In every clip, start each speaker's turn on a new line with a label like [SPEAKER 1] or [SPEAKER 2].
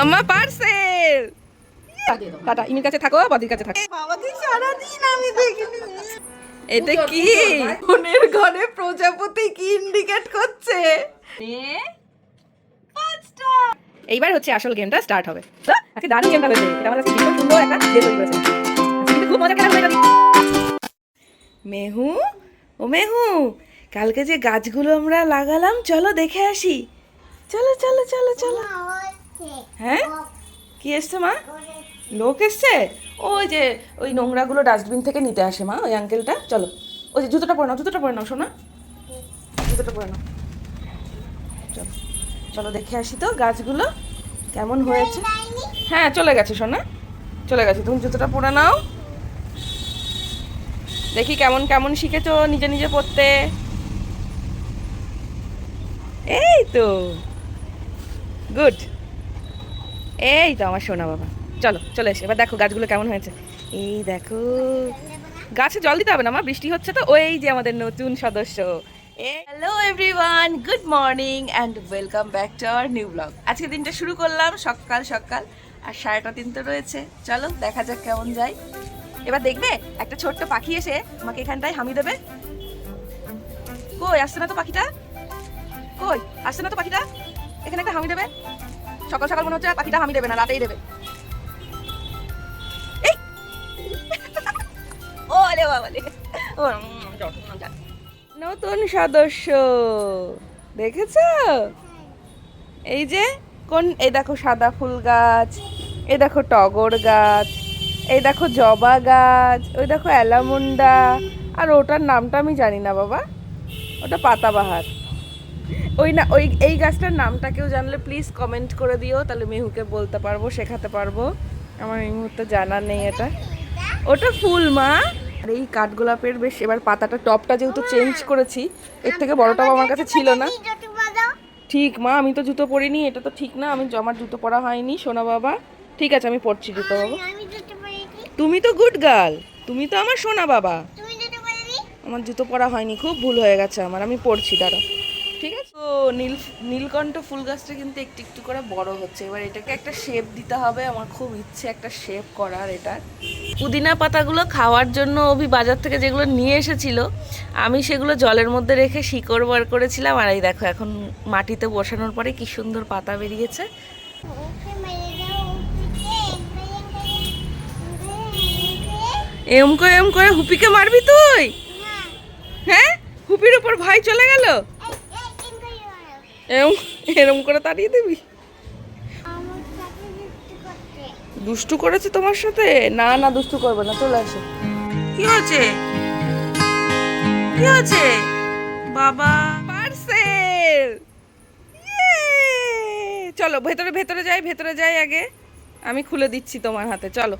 [SPEAKER 1] মাম্মা parcel tata ইমির কাছে থাকো বদির কাছে থাকো। এটা কি? মনের ঘরে প্রজাপতি কি ইন্ডিকেট করছে? এইবার হচ্ছে আসল গেমটা স্টার্ট হবে। আজকে দারুণ গেমটা হয়েছে। এটা আমার কাছে ভীষণ সুন্দর একটা গেম তৈরি করেছে। খুব মজা খেলা হয়ে মেহু ও মেহু কালকে যে গাছগুলো আমরা লাগালাম চলো দেখে আসি। চলো চলো চলো চলো। হ্যাঁ? কি এসছে মা? লোক এসছে? ওই যে, ওই নোংরাগুলো ডাস্টবিন থেকে নিতে আসে মা, ওই আঙ্কেলটা চলো। ওই যে জুতোটা পরে নাও, জুতোটা পরে নাও শোনা জুতোটা পরে নাও। চলো। চলো, দেখে আসি তো গাছগুলো কেমন হয়েছে। হ্যাঁ চলে গেছে, সোনা। চলে গেছে। তুমি জুতোটা পরে নাও। দেখি কেমন কেমন শিখেছো নিজে নিজে পড়তে এই তো। গুড এই তো আমার সোনা বাবা। চলো, চলে এসে। এবার দেখো গাছগুলো কেমন হয়েছে। এই দেখো, গাছে জল দিতে হবে না মা, বৃষ্টি হচ্ছে তো। ওই যে আমাদের নতুন সদস্য। Hello everyone good morning and welcome back to our new blog আজকে দিনটা শুরু করলাম সকাল সকাল, আর সাড়েটা তিন তো রয়েছে। চলো, দেখা যাক কেমন যায়। এবার দেখবে, একটা ছোট্ট পাখি এসে আমাকে এখানটায় হামি দেবে। কই, আসছে না তো পাখিটা? কই, আসছে না তো পাখিটা? এখানে একটা হামি দেবে। সকাল সকাল মনে হচ্ছে পাখিটা হামি দেবে না, রাতেই দেবে। এই! নতুন সদস্য, দেখেছ? এই যে, কোন, এই দেখো সাদা ফুল গাছ, এই দেখো টগর গাছ, এই দেখো জবা গাছ, ওই দেখো অ্যালামুন্ডা। আর ওটার নামটা আমি জানি না বাবা, ওটা পাতাবাহার। ওই না ওই এই গাছটার নামটা কেউ জানলে প্লিজ কমেন্ট করে দিও তাহলে মেহুকে বলতে পারব শেখাতে পারব। আমার এই মুহূর্তে জানা নেই এটা। ওটা ফুল মা। আর এই কাঠগোলাপের বেশ এবার পাতাটা টপটা যেহেতু চেঞ্জ করেছি এর থেকে বড় টপ আমার কাছে ছিল না। ঠিক মা আমি তো জুতো পরিনি এটা তো ঠিক না আমি আমার জুতো পরা হয়নি সোনা বাবা। ঠিক আছে আমি পড়ছি জুতো বাবা। তুমি তো গুড গার্ল তুমি তো আমার সোনা বাবা। আমার জুতো পরা হয়নি খুব ভুল হয়ে গেছে আমার আমি পড়ছি দাঁড়া তো নীল নীলকণ্ঠ ফুল গাছটা কিন্তু একটু একটু করে বড় হচ্ছে। এবার এটাকে একটা শেপ দিতে হবে। আমার খুব ইচ্ছে একটা শেপ করার এটা। পুদিনা পাতাগুলো খাওয়ার জন্য অভি বাজার থেকে যেগুলো নিয়ে এসেছিল আমি সেগুলো জলের মধ্যে রেখে শিকড় বার করেছিলাম। আর এই দেখো এখন মাটিতে বসানোর পরে কি সুন্দর পাতা বেরিয়েছে। এম করে এম করে হুপিকে মারবি তুই? হ্যাঁ। হুপির উপর ভাই চলে গেল? এরম এরম করে তাড়িয়ে দিবি? দুষ্টু করেছে তোমার সাথে? না না দুষ্টু করবে না চলে আসে। কি হয়েছে? কি হয়েছে? বাবা। পার্সেল! চলো ভেতরে ভেতরে যাই ভেতরে যাই আগে। আমি খুলে দিচ্ছি তোমার হাতে চলো।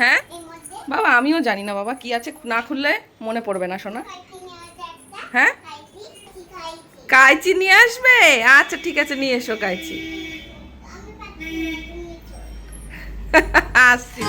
[SPEAKER 1] হ্যাঁ? বাবা আমিও জানি না বাবা কি আছে না খুললে মনে পড়বে না শোনা। হ্যাঁ? কাইচি নিয়ে আসবে? আচ্ছা ঠিক আছে নিয়ে এসো কাইচি। আসছি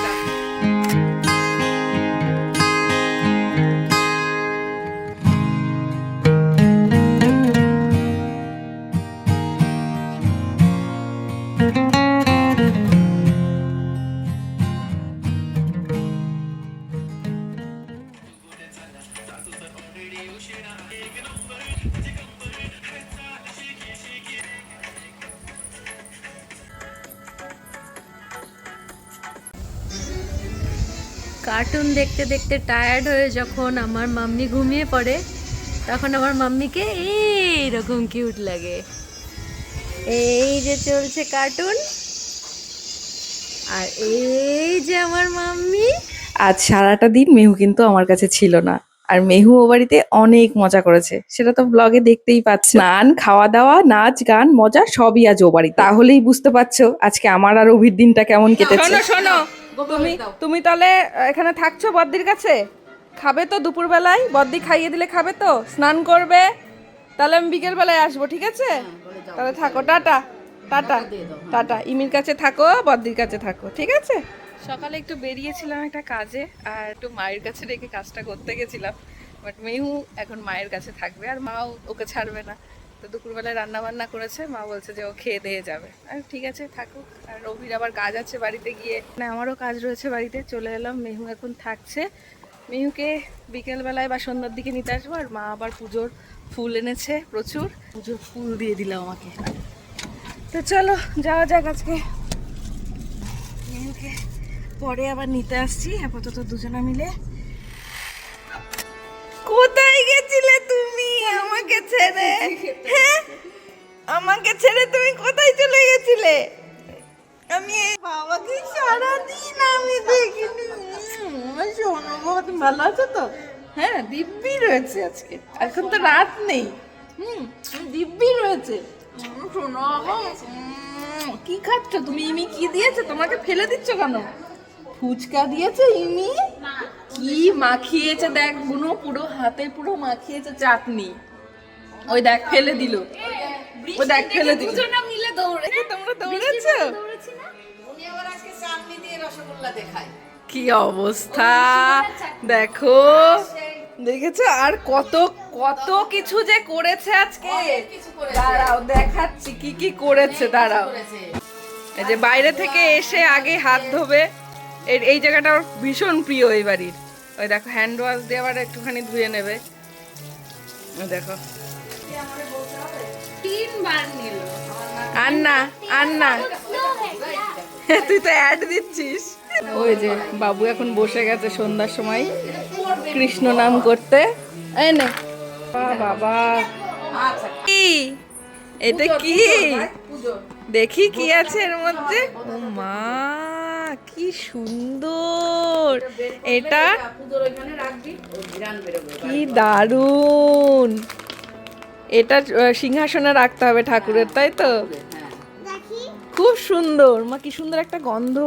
[SPEAKER 2] কার্টুন দেখতে দেখতে টায়ার্ড হয়ে যখন আমার মাম্মি ঘুমিয়ে পড়ে তখন আমার মাম্মিকে এইরকম কিউট লাগে। এই যে চলছে কার্টুন আর এই যে আমার মাম্মি।
[SPEAKER 1] আজ সারাটা দিন মেহু কিন্তু আমার কাছে ছিল না আর মেহু ও বাড়িতে অনেক মজা করেছে। সেটা তো ব্লগে দেখতেই পাচ্ছ। স্নান খাওয়া দাওয়া নাচ গান মজা সবই আজ ও বাড়ি তাহলেই বুঝতে পারছ আজকে আমার আর অভির দিনটা কেমন কেটেছে। শোনো শোনো তুমি তুমি তাহলে এখানে থাকছো বদ্দির কাছে? খাবে তো দুপুর বেলায় বদ্দি খাইয়ে দিলে খাবে তো? স্নান করবে? তাহলে আমি বিকেল বেলায় আসব ঠিক আছে? তাহলে থাকো টাটা টাটা টাটা। ইমির কাছে থাকো বদ্দির কাছে থাকো ঠিক আছে? সকালে একটু বেরিয়েছিলাম একটা কাজে আর একটু মায়ের কাছে রেখে কাজটা করতে গেছিলাম। বাট মেহু এখন মায়ের কাছে থাকবে আর মাও ওকে ছাড়বে না। তো দুপুরবেলায় রান্না বান্না করেছে, মা বলছে যে ও খেয়ে দিয়ে যাবে। আর ঠিক আছে, থাকুক। আর রবির আবার কাজ আছে বাড়িতে গিয়ে। না আমারও কাজ রয়েছে বাড়িতে, চলে এলাম, মেহু এখন থাকছে। মেহুকে বিকেলবেলায় বা সন্ধ্যার দিকে নিতে আসব, আর মা আবার পুজোর ফুল এনেছে প্রচুর। পুজোর ফুল দিয়ে দিলাম আমাকে। তো চলো, যাওয়া যাক আজকে। মেহুকে পরে আবার নিতে আসছি, আপাতত দুজনা মিলে। কোথায় তুমি
[SPEAKER 3] ভালো আছো তো?
[SPEAKER 1] হ্যাঁ দিব্যি রয়েছে আজকে। এখন তো রাত নেই।
[SPEAKER 3] হুম দিব্যি রয়েছে। শোনো
[SPEAKER 1] কি খাচ্ছ? তুমি ইমি কি দিয়েছে? তোমাকে ফেলে দিচ্ছ কেন?
[SPEAKER 3] ফুচকা দিয়েছে ইমি?
[SPEAKER 1] কি মাখিয়েছে দেখ বুনো পুরো হাতে পুরো মাখিয়েছে চাটনি। ওই দেখ ফেলে দিল। ওই দেখ ফেলে দিল।
[SPEAKER 2] মিলে দৌড়ে
[SPEAKER 1] তোমরা দৌড়েছো?
[SPEAKER 3] উনি আবার আজকে চাটনি দিয়ে রসগোল্লা দেখায়।
[SPEAKER 1] কি অবস্থা? দেখো দেখেছ? আর কত কত কিছু যে করেছে আজকে। দাঁড়াও দেখাচ্ছি কি কি করেছে দাঁড়াও। এই যে বাইরে থেকে এসে আগে হাত ধোবে। এই এই জায়গাটা ওর ভীষণ প্রিয় এই বাড়ির। ওই দেখো হ্যান্ড ওয়াশ দিয়ে আবার একটুখানি ধুয়ে নেবে। ওই দেখো। আর না আর না তুই তো অ্যাড দিচ্ছিস। ওই যে বাবু এখন বসে গেছে সন্ধ্যার সময় কৃষ্ণ নাম করতে। এই নে। বাহ, বাবা।
[SPEAKER 3] আচ্ছা
[SPEAKER 1] কি? এটা কি? দেখি কি আছে এর মধ্যে। ও মা কি সুন্দর। এটা কি দারুণ। এটা সিংহাসনে রাখতে হবে ঠাকুরের তাই তো?
[SPEAKER 3] হ্যাঁ।
[SPEAKER 1] খুব সুন্দর। মা কি সুন্দর একটা গন্ধ।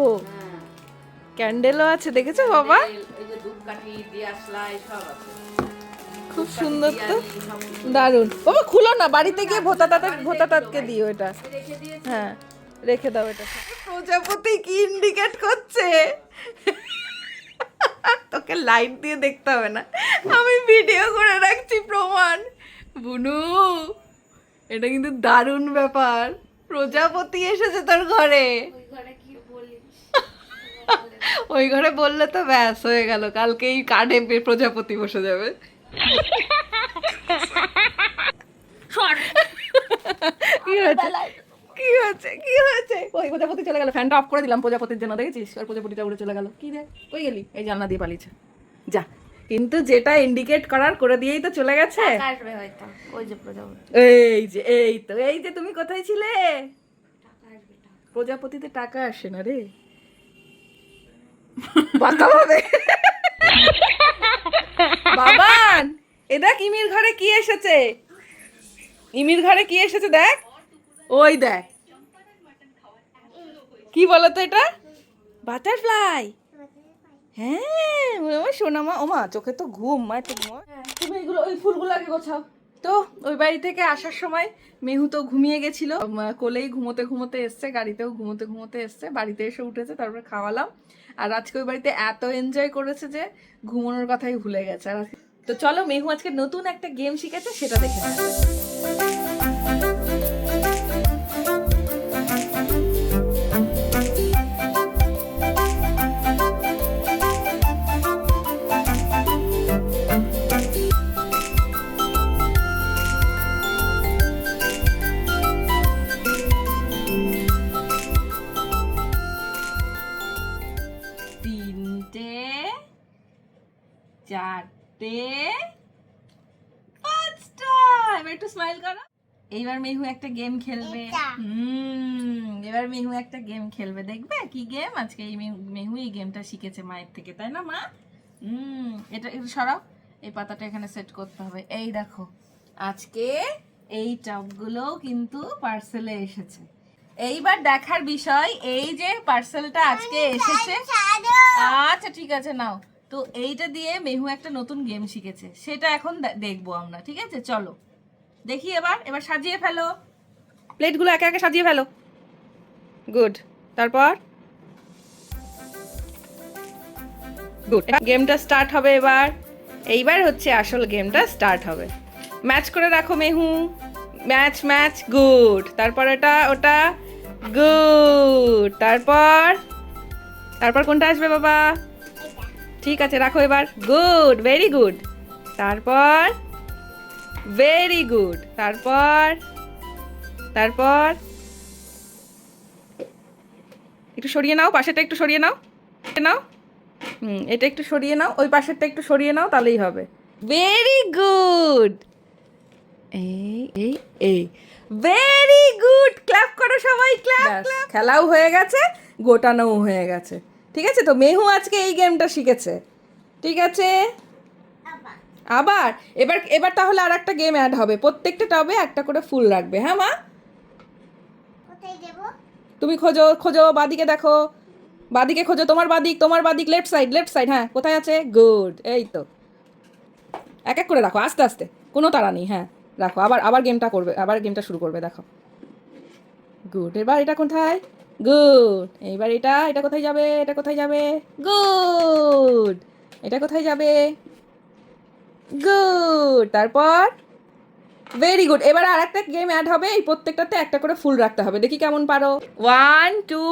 [SPEAKER 1] ক্যান্ডেলও আছে দেখেছ বাবা? খুব সুন্দর তো। দারুণ। বাবা খুলো না বাড়িতে গিয়ে ভোতা তাতে ভোতা তাতকে দিও এটা? হ্যাঁ রেখে দাও এটা। প্রজাপতি কি ইন্ডিকেট করছে? তোকে লাইট দিয়ে দেখতে হবে না। আমি ভিডিও করে রাখছি প্রমাণ। বুনু এটা কিন্তু দারুণ ব্যাপার। প্রজাপতি এসেছে তোর ঘরে। ওই ঘরে বললে তো ব্যাস হয়ে গেল কালকেই কার্ডে প্রজাপতি বসে যাবে। কি হয়েছে? কি হয়েছে? কি হয়েছে? ওই প্রজাপতি চলে গেল ফ্যানটা অফ করে দিলাম প্রজাপতির জন্য দেখেছিস? আর প্রজাপতিটা উড়ে চলে গেল। কি রে? কই গেলি? এই জানলা দিয়ে পালিয়েছে। যা। কিন্তু যেটা ইন্ডিকেট করার করে দিয়েই তো চলে গেছে। এই যে এই তো এই যে তুমি কোথায় ছিলে? প্রজাপতিতে টাকা আসে না রে। হবে বাবান এ দেখ ইমির ঘরে কি এসেছে। ইমির ঘরে কি এসেছে দেখ। ওই দেখ। কি বলতো এটা? বাটারফ্লাই। হ্যাঁ ওমা সোনামা ওমা চোখে তো ঘুম মা একটু ঘুমো। তুমি এগুলো ওই ফুলগুলো আগে গোছাও। তো ওই বাড়ি থেকে আসার সময় মেহু তো ঘুমিয়ে গেছিল। কোলেই ঘুমোতে ঘুমোতে এসছে গাড়িতেও ঘুমোতে ঘুমোতে এসছে বাড়িতে এসে উঠেছে তারপরে খাওয়ালাম। আর আজকে ওই বাড়িতে এত এনজয় করেছে যে ঘুমানোর কথাই ভুলে গেছে। আর তো চলো মেহু আজকে নতুন একটা গেম শিখেছে, সেটা দেখে এবার একটু স্মাইল করো। এইবার মেহু একটা গেম খেলবে। হুম এবার মেহু একটা গেম খেলবে। দেখবে কি গেম আজকে এই মেহু এই গেমটা শিখেছে মায়ের থেকে তাই না মা? হুম এটা একটু সরাও। এই পাতাটা এখানে সেট করতে হবে। এই দেখো আজকে এই টপগুলো কিন্তু পার্সেলে এসেছে। এইবার দেখার বিষয় এই যে পার্সেলটা আজকে এসেছে। আচ্ছা ঠিক আছে নাও। তো এইটা দিয়ে মেহু একটা নতুন গেম শিখেছে। সেটা এখন দেখব আমরা ঠিক আছে? চলো। দেখি এবার এবার সাজিয়ে ফেলো। প্লেটগুলো একে একে সাজিয়ে ফেলো। গুড। তারপর? গুড। গেমটা স্টার্ট হবে এবার। এইবার হচ্ছে আসল গেমটা স্টার্ট হবে। ম্যাচ করে রাখো মেহু। Match match good. তারপর এটা ওটা গুড। তারপর? তারপর কোনটা আসবে বাবা? ঠিক আছে রাখো এবার। Good very good. তারপর? ভেরি গুড তারপর তারপর। একটু সরিয়ে নাও পাশেরটা একটু সরিয়ে নাও। নাও। হুম এটা একটু সরিয়ে নাও ওই পাশেরটা একটু সরিয়ে নাও তাহলেই হবে। ভেরি গুড এই এই এই। ভেরি গুড ক্ল্যাপ করো সবাই ক্ল্যাপ খেলাও হয়ে গেছে গোটানোও হয়ে গেছে। ঠিক আছে তো? মেহু আজকে এই গেমটা শিখেছে। ঠিক আছে? আবার এবার এবার তাহলে আর একটা গেম অ্যাড হবে। প্রত্যেকটা টবে একটা করে ফুল রাখবে হ্যাঁ মা? তুমি খোঁজো খোঁজো বাদিকে দেখো। বাদিকে খোঁজো তোমার বাদিক তোমার বাদিক লেফট সাইড লেফট সাইড হ্যাঁ কোথায় আছে? গুড এই তো। এক এক করে রাখো আস্তে আস্তে। কোনো তাড়া নেই হ্যাঁ রাখো। আবার আবার গেমটা করবে আবার গেমটা শুরু করবে দেখো। গুড এবার এটা কোথায়? গুড এইবার এটা এটা কোথায় যাবে? এটা কোথায় যাবে? গুড এটা কোথায় যাবে? গুড তারপর? ভেরি গুড এবার আর একটা গেম অ্যাড হবে, এই প্রত্যেকটাতে একটা করে ফুল রাখতে হবে। দেখি কেমন পারো। One two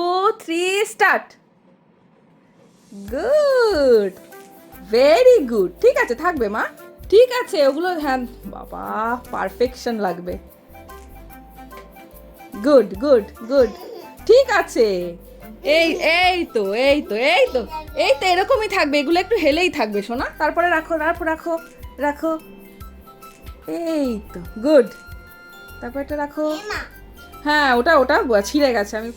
[SPEAKER 1] three start good very good ঠিক আছে, থাকবে মা। ঠিক আছে, ওগুলো হ্যাঁ বাবা পারফেকশন লাগবে। গুড গুড গুড ঠিক আছে। এই এই তো এই তো এই তো এই তো, এরকমই থাকবে। এগুলো একটু হেলেই থাকবে শোনা তারপরে রাখো রাখো রাখো। রাখো। এই তো গুড তারপর এটা রাখো। হ্যাঁ ওটা ওটা ছিঁড়ে গেছে আমি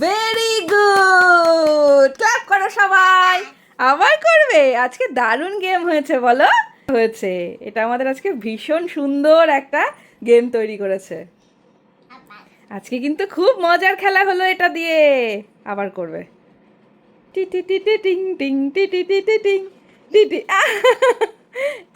[SPEAKER 1] ভেরি গুড ক্লাপ করো সবাই! আবার করবে? আজকে দারুণ গেম হয়েছে বলো? হয়েছে। এটা আমাদের আজকে ভীষণ সুন্দর একটা গেম তৈরি করেছে। আজকে কিন্তু খুব মজার খেলা হলো এটা দিয়ে। আবার করবে। টি টি টি টি টিং টিং টি টি টি টি টিং। টি টি!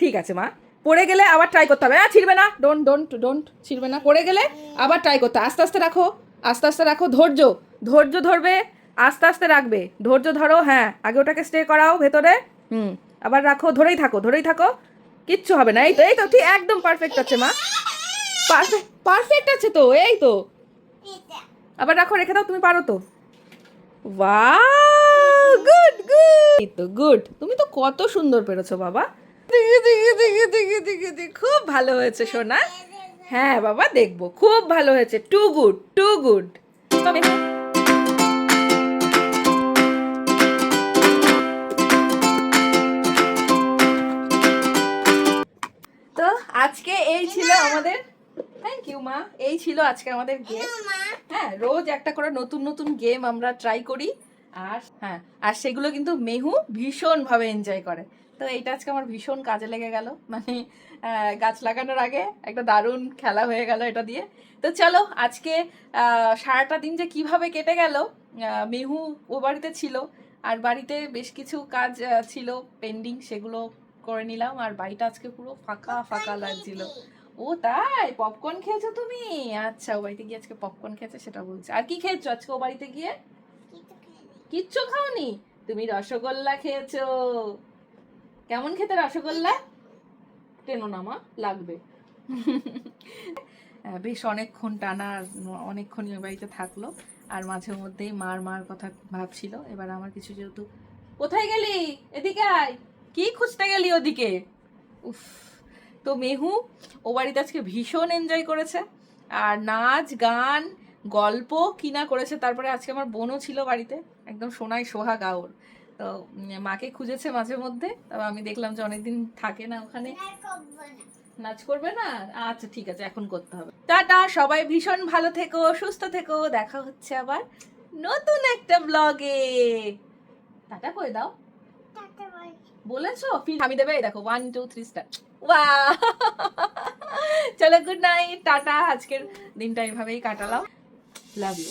[SPEAKER 1] ঠিক আছে, মা। পড়ে গেলে আবার ট্রাই করতে হবে। হ্যাঁ ছিড়বে না। ডোন্ট ডোন্ট ডোন্ট ছিড়বে না। পড়ে গেলে আবার ট্রাই করতে। আস্তে আস্তে রাখো। আস্তে আস্তে রাখো। ধৈর্য। ধৈর্য ধরবে, আস্তে আস্তে রাখবে। ধৈর্য ধরো হ্যাঁ। আগে ওটাকে স্টে করাও ভেতরে। হুম, আবার রাখো। ধরেই থাকো ধরেই থাকো। কিচ্ছু হবে না। এই তো এই তো, ঠিক একদম পারফেক্ট আছে, মা। পারফেক্ট পারফেক্ট আছে তো, এই তো। আবার রাখো, রেখে দাও, তুমি পারো তো। গুড গুড তো গুড তুমি তো কত সুন্দর পেরেছ, বাবা। খুব ভালো হয়েছে সোনা। হ্যাঁ বাবা দেখব। খুব ভালো হয়েছে। টু গুড টু গুড তবে তো আজকে এই ছিল আমাদের থ্যাংক ইউ মা। এই ছিল আজকে আমাদের গেম হ্যাঁ রোজ একটা করে নতুন নতুন গেম আমরা ট্রাই করি। আর হ্যাঁ আর সেগুলো কিন্তু মেহু ভীষণভাবে এনজয় করে। তো এইটা আজকে আমার ভীষণ কাজে লেগে গেল। মানে গাছ লাগানোর আগে একটা দারুণ খেলা হয়ে গেল এটা দিয়ে। তো চলো আজকে সারাটা দিন যে কীভাবে কেটে গেল মেহু ও বাড়িতে ছিল আর বাড়িতে বেশ কিছু কাজ ছিল পেন্ডিং সেগুলো করে নিলাম আর বাড়িটা আজকে পুরো ফাঁকা ফাঁকা লাগছিল। ও তাই পপকর্ন খেয়েছো তুমি? আচ্ছা ও বাড়িতে গিয়ে আজকে পপকর্ন খেয়েছে সেটা বলছে। আর কি খেয়েছো আজকে ও বাড়িতে গিয়ে? কিচ্ছু খাওনি? তুমি রসগোল্লা খেয়েছো। কেমন খেতে রসগোল্লা? টেনো না মা, লাগবে। বেশ অনেকক্ষণ টানা অনেকক্ষণই ওই বাড়িতে থাকল, আর মাঝে মধ্যেই মার মার কথা ভাবছিল। এবার আমার কিছু যেহেতু কোথায় গেলি? এদিকে আয়। কি খুঁজতে গেলি ওদিকে? উফ, তো মেহু, ও বাড়িতে আজকে ভীষণ এনজয় করেছে। আর নাচ, গান, গল্প কিনা করেছে। তারপরে আজকে আমার বোনও ছিল বাড়িতে। একদম সোনাই সোহা গাওর তো মাকে খুঁজেছে মাঝে মধ্যে। তবে আমি দেখলাম যে অনেকদিন থাকে না ওখানে। নাচ করবে না? আচ্ছা ঠিক আছে, এখন করতে হবে। টাটা, সবাই ভীষণ ভালো থেকো, সুস্থ থেকো, দেখা হচ্ছে আবার নতুন একটা ব্লগে টাটা করে দাও। বলেছ? আমি দেবে? দেখো ওয়ান টু থ্রি স্টার ওয়া চলো গুড নাইট টাটা। আজকের দিনটা এভাবেই কাটালাম। Love you